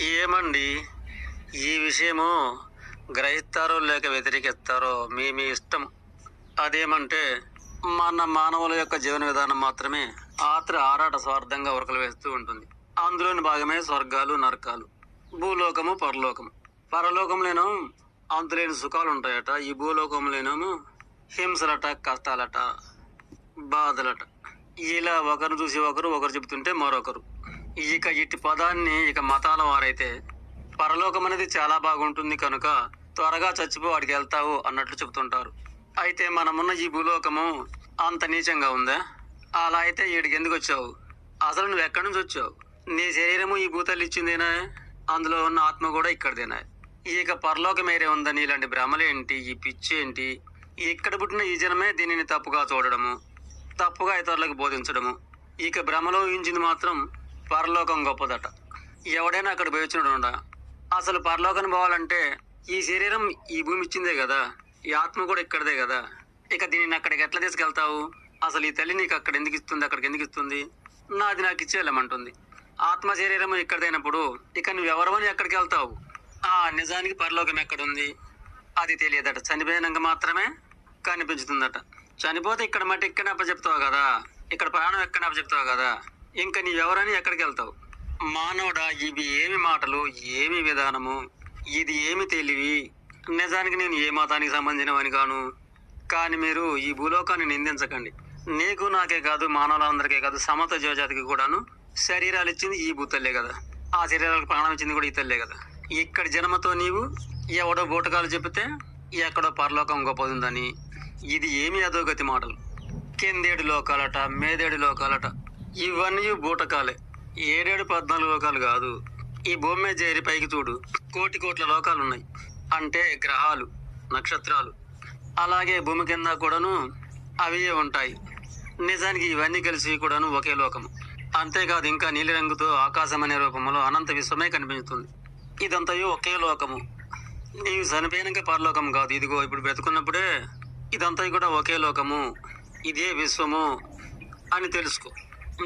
ఏమండి? ఈ విషయము గ్రహిస్తారో లేక వ్యతిరేకిస్తారో మీ మీ ఇష్టం. అదేమంటే మన మానవుల యొక్క జీవన విధానం మాత్రమే ఆత్ర ఆరాట స్వార్థంగా ఉరకలు వేస్తూ ఉంటుంది. అందులోని భాగమే స్వర్గాలు నరకాలు. భూలోకము పరలోకము. పరలోకంలోనో అంతులేని సుఖాలు ఉంటాయట ఈ భూలోకంలోనేమో హింసలట కష్టాలట బాధలట. ఇలా ఒకరు చూసి ఒకరు ఒకరు చెబుతుంటే మరొకరు. ఇక ఇట్టి పదాన్ని ఇక మతాల వారైతే పరలోకం అనేది చాలా బాగుంటుంది కనుక త్వరగా చచ్చిపో వాడికి వెళ్తావు అన్నట్లు చెబుతుంటారు. అయితే మనమున్న ఈ భూలోకము అంత నీచంగా ఉందా? అలా అయితే ఈడికి ఎందుకు వచ్చావు? అసలు నువ్వు ఎక్కడి నుంచి వచ్చావు? నీ శరీరము ఈ భూతాలు ఇచ్చిందేనా? అందులో ఉన్న ఆత్మ కూడా ఇక్కడదేనా? ఇక పరలోకం ఏరే ఉందని ఇలాంటి భ్రమలేంటి ఈ పిచ్చి ఏంటి? ఇక్కడ పుట్టిన ఈ జనమే దీనిని తప్పుగా చూడడము తప్పుగా ఇతరులకు బోధించడము. ఇక భ్రమలో ఊహించింది మాత్రం పరలోకం గొప్పదట. ఎవడైనా అక్కడ పోయొచ్చినడా అసలు పరలోకం పోవాలంటే ఈ శరీరం ఈ భూమి ఇచ్చిందే కదా? ఈ ఆత్మ కూడా ఇక్కడదే కదా? ఇక దీనిని అక్కడికి ఎట్లా తీసుకెళ్తావు? అసలు ఈ తల్లి నీకు అక్కడ ఎందుకు ఇస్తుంది? అక్కడికి ఎందుకు ఇస్తుంది? నాది నాకు ఇచ్చేయలేమంటుంది. ఆత్మ శరీరం ఇక్కడదైనప్పుడు ఇక నువ్వు ఎవరవని ఎక్కడికి వెళ్తావు? ఆ నిజానికి పరలోకం ఎక్కడుంది? అది తెలియదట. చనిపోయినాక మాత్రమే కనిపించుతుందట. చనిపోతే ఇక్కడ మట్టి ఇక్కడ చెప్తావు కదా? ఇక్కడ ప్రాణం ఎక్కడ చెప్తావు కదా? ఇంకా నీవెవరని ఎక్కడికి వెళ్తావు? మానవుడా ఇవి ఏమి మాటలు ఏమి విధానము? ఇది ఏమి తెలివి? నిజానికి నేను ఏ మతానికి సంబంధించినవని కాను. కానీ మీరు ఈ భూలోకాన్ని నిందించకండి. నీకు నాకే కాదు మానవులందరికీ కాదు సమత జీవజాతికి కూడాను శరీరాలు ఇచ్చింది ఈ భూతల్లే కదా. ఆ శరీరాలకు ప్రాణం ఇచ్చింది కూడా ఈ తల్లే కదా. ఇక్కడి జన్మతో నీవు ఎవడో బూటకాలు చెబితే ఎక్కడో పరలోకం గొప్పదుందని. ఇది ఏమి అధోగతి మాటలు? కిందేడు లోకాలట మేదేడు లోకాలట ఇవన్నీ బూటకాలే. ఏడేడు పద్నాలుగు లోకాలు కాదు. ఈ భూమి మీద చేరి పైకి చూడు. కోటి కోట్ల లోకాలు ఉన్నాయి అంటే గ్రహాలు నక్షత్రాలు. అలాగే భూమి కింద కూడాను అవియే ఉంటాయి. నిజానికి ఇవన్నీ కలిసి కూడాను ఒకే లోకము అంతేకాదు ఇంకా నీలిరంగుతో ఆకాశం అనే రూపంలో అనంత విశ్వమే కనిపిస్తుంది ఇదంతయు ఒకే లోకము. నీవు చనిపోయినాక పరలోకం కాదు. ఇదిగో ఇప్పుడు బ్రతుకున్నప్పుడే ఇదంతా కూడా ఒకే లోకము. ఇదే విశ్వము అని తెలుసుకో.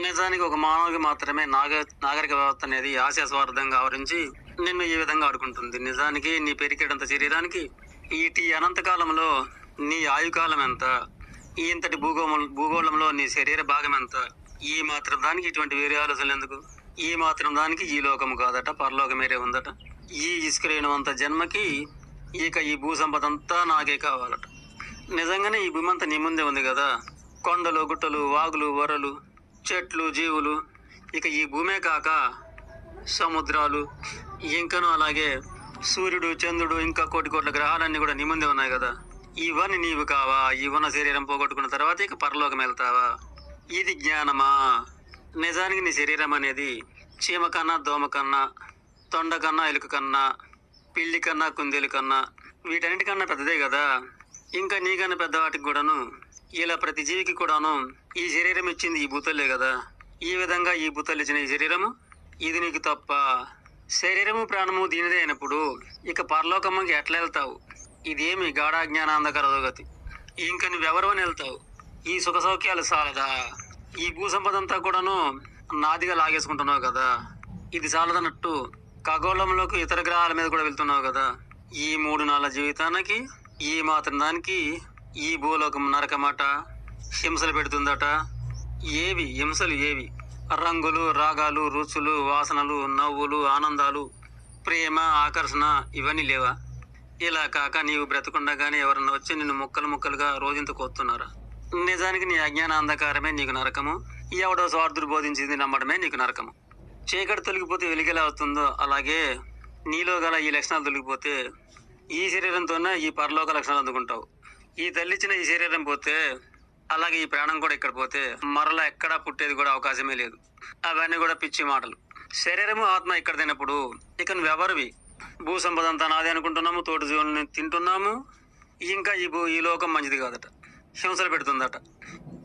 నిజానికి ఒక మానవుడికి మాత్రమే నాగ నాగరిక వ్యవస్థ అనేది ఆశాస్వార్థంగా ఆవరించి నిన్ను ఈ విధంగా ఆడుకుంటుంది. నిజానికి నీ పెరికేటంత శరీరానికి ఈటి అనంతకాలంలో నీ ఆయుకాలం ఎంత? ఇంతటి భూగోళం భూగోళంలో నీ శరీర భాగం ఎంత? ఈ మాత్రం దానికి ఇటువంటి వేరే ఆలోచనలు ఎందుకు? ఈ మాత్రం దానికి ఈ లోకము కాదట పరలోకమేరే ఉందట. ఈ ఇసుకలేనంత జన్మకి ఇక ఈ భూ సంపద అంతా నాకే కావాలట. నిజంగానే ఈ భూమంతా నీ ముందే ఉంది కదా? కొండలు గుట్టలు వాగులు వరలు చెట్లు జీవులు. ఇక ఈ భూమే కాక సముద్రాలు ఇంకను అలాగే సూర్యుడు చంద్రుడు ఇంకా కోటి కోట్ల గ్రహాలన్నీ కూడా నీ ముందే ఉన్నాయి కదా. ఇవన్నీ నీవు కావా? ఈ శరీరం పోగొట్టుకున్న తర్వాత ఇక పరలోకం వెళ్తావా? ఇది జ్ఞానమా? నిజానికి నీ శరీరం అనేది చీమ కన్నా దోమ కన్నా తొండ కన్నా ఎలుక కన్నా పిల్లి కన్నా కుందేలు కన్నా వీటన్నిటికన్నా పెద్దదే కదా. ఇంకా నీకన్నా పెద్ద వాటికి కూడాను ఇలా ప్రతి జీవికి కూడాను ఈ శరీరం ఇచ్చింది ఈ భూతల్లే కదా. ఈ విధంగా ఈ భూతలు ఇచ్చిన ఈ శరీరము ఇది నీకు తప్ప శరీరము ప్రాణము దీనిదే అయినప్పుడు ఇక పరలోకమ్మకి ఎట్లా వెళ్తావు? ఇదేమి గాఢ జ్ఞానాంధకర అధోగతి. ఇంక నువ్వెవరు అని వెళ్తావు? ఈ సుఖ సౌఖ్యాలు సాలదా? ఈ భూ సంపద అంతా కూడాను నాదిగా లాగేసుకుంటున్నావు కదా. ఇది చాలదన్నట్టు ఖగోళంలోకి ఇతర గ్రహాల మీద కూడా వెళ్తున్నావు కదా. ఈ మూడు నాళ్ళ జీవితానికి ఈ మాత్రం దానికి ఈ భూలోకం నరకమాట హింసలు పెడుతుందట. ఏవి? హింసలు ఏవి? రంగులు రాగాలు రుచులు వాసనలు నవ్వులు ఆనందాలు ప్రేమ ఆకర్షణ ఇవన్నీ లేవా? ఇలా కాక నీవు బ్రతకుండగానే ఎవరన్నా వచ్చి నిన్ను ముక్కలు ముక్కలుగా రోజంత కోస్తున్నారా నిజానికి నీ అజ్ఞాన అంధకారమే నీకు నరకము. ఎవడో స్వార్థుడు బోధించింది నమ్మడమే నీకు నరకము. చీకటి తొలగిపోతే వెలిగేలా అవుతుందో అలాగే నీలో గల ఈ లక్షణాలు తొలగిపోతే ఈ శరీరంతోనే ఈ పరలోక లక్షణాలు అందుకుంటావు. ఈ తల్లిచ్చిన ఈ శరీరం పోతే అలాగే ఈ ప్రాణం కూడా ఇక్కడ పోతే మరలా ఎక్కడా పుట్టేది కూడా అవకాశమే లేదు. అవన్నీ కూడా పిచ్చి మాటలు. శరీరము ఆత్మ ఇక్కడ తినప్పుడు ఇక నువ్వెవరివి భూ సంపద అంతా నాది అనుకుంటున్నాము తోటి జీవులను తింటున్నాము ఇంకా ఈ భూ ఈ లోకం మంచిది కాదట. హింసలు పెడుతుందట.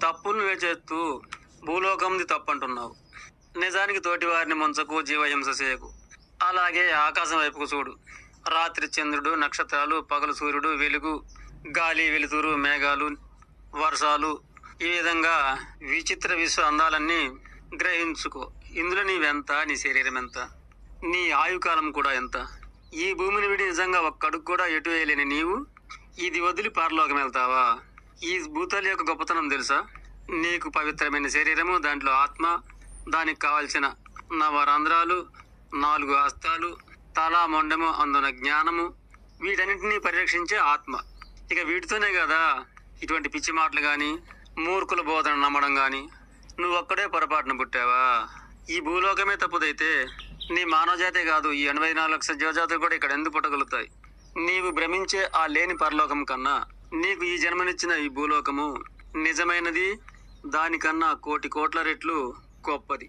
తప్పులు నువ్వే చేస్తూ భూలోకంది తప్పు అంటున్నావు నిజానికి తోటి వారిని ముంచకు జీవహింస చేయకు. అలాగే ఆకాశం వైపుకు చూడు. రాత్రి చంద్రుడు నక్షత్రాలు పగలు సూర్యుడు వెలుగు. గాలి వెలుతురు మేఘాలు వర్షాలు ఈ విధంగా విచిత్ర విశ్వ అందాలన్నీ గ్రహించుకో. ఇందులో నీవెంత? నీ శరీరం ఎంత? నీ ఆయుకాలం కూడా ఎంత? ఈ భూమిని విడి నిజంగా ఒక్క అడుగు కూడా ఎటు వేయలేని నీవు? ఇది వదిలి పారలోకం వెళ్తావా? ఈ భూతాల యొక్క గొప్పతనం తెలుసా? నీకు పవిత్రమైన శరీరము దాంట్లో ఆత్మ దానికి కావలసిన నవరంధ్రాలు నాలుగు హస్తాలు తల మొండము అందున జ్ఞానము వీటన్నింటినీ పరిరక్షించే ఆత్మ. ఇక వీటితోనే కదా ఇటువంటి పిచ్చి మాటలు కానీ మూర్ఖుల బోధన నమ్మడం కానీ నువ్వొక్కడే పొరపాటున పుట్టావా? ఈ భూలోకమే తప్పుదైతే నీ మానవజాతే కాదు ఈ ఎనభై నాలుగు లక్షల జీవజాతులు కూడా ఇక్కడ ఎందుకు పుట్టగలుగుతాయి? నీవు భ్రమించే ఆ లేని పరలోకం కన్నా నీకు ఈ జన్మనిచ్చిన ఈ భూలోకము నిజమైనది దానికన్నా కోటి కోట్ల రెట్లు గొప్పది.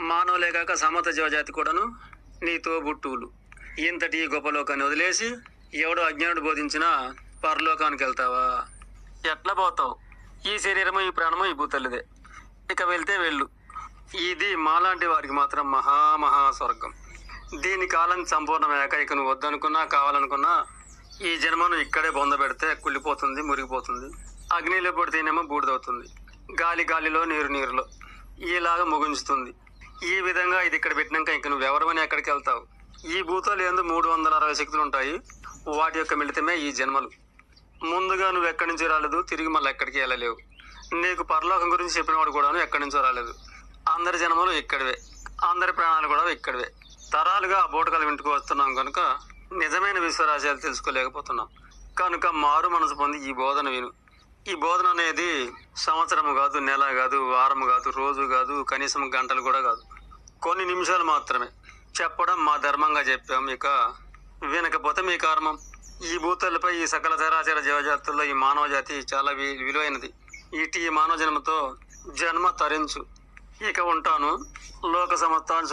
మానవులే కాక సమత జీవజాతి కూడాను నీతో బుట్టువులు ఇంతటి ఈ వదిలేసి ఎవడో అజ్ఞానుడు బోధించినా పరలోకానికి వెళ్తావా? ఎట్లా పోతావు? ఈ శరీరము ఈ ప్రాణము ఈ భూతల్లిదే. ఇక వెళ్తే వెళ్ళు. ఇది మాలాంటి వారికి మాత్రం మహా మహా స్వర్గం. దీని కాలం సంపూర్ణమయ్యాక ఇక నువ్వు వద్దనుకున్నా కావాలనుకున్నా ఈ జన్మను ఇక్కడే బొందబెడితే కుళ్ళిపోతుంది మురిగిపోతుంది. అగ్నిలో పడితేనేమో బూడిదవుతుంది. గాలి గాలిలో నీరు నీరులో. ఈలాగా ముగించుతుంది. ఈ విధంగా ఇది ఇక్కడ పెట్టినాక ఇంక నువ్వు ఎవరమని ఎక్కడికి వెళ్తావు? ఈ భూతాలు ఎందు మూడు వందల అరవై శక్తులు ఉంటాయి. వాటి యొక్క మిళితమే ఈ జన్మలు. ముందుగా నువ్వు ఎక్కడి నుంచి రాలేదు తిరిగి మళ్ళీ ఎక్కడికి వెళ్ళలేవు. నీకు పరలోకం గురించి చెప్పినవాడు కూడాను ఎక్కడి నుంచో రాలేదు. అందరి జన్మలు ఇక్కడివే. అందరి ప్రాణాలు కూడా ఇక్కడివే. తరాలుగా ఆ బోటకలు వింటుకు వస్తున్నాం కనుక నిజమైన విశ్వరాశయాలు తెలుసుకోలేకపోతున్నాం. కనుక మారు మనసు పొంది ఈ బోధన విను. ఈ బోధన అనేది సంవత్సరము కాదు నెల కాదు వారం కాదు రోజు కాదు కనీసం గంటలు కూడా కాదు. కొన్ని నిమిషాలు మాత్రమే. చెప్పడం మా ధర్మంగా చెప్పాం. ఇక వినకపోతే మీ కర్మం. ఈ భూతలపై ఈ సకల చరాచర జీవజాతుల్లో ఈ మానవ జాతి చాలా వి- విలువైనది. ఇటు ఈ మానవ జన్మతో జన్మ తరించు. ఇక ఉంటాను. లోక సమస్తాన్ని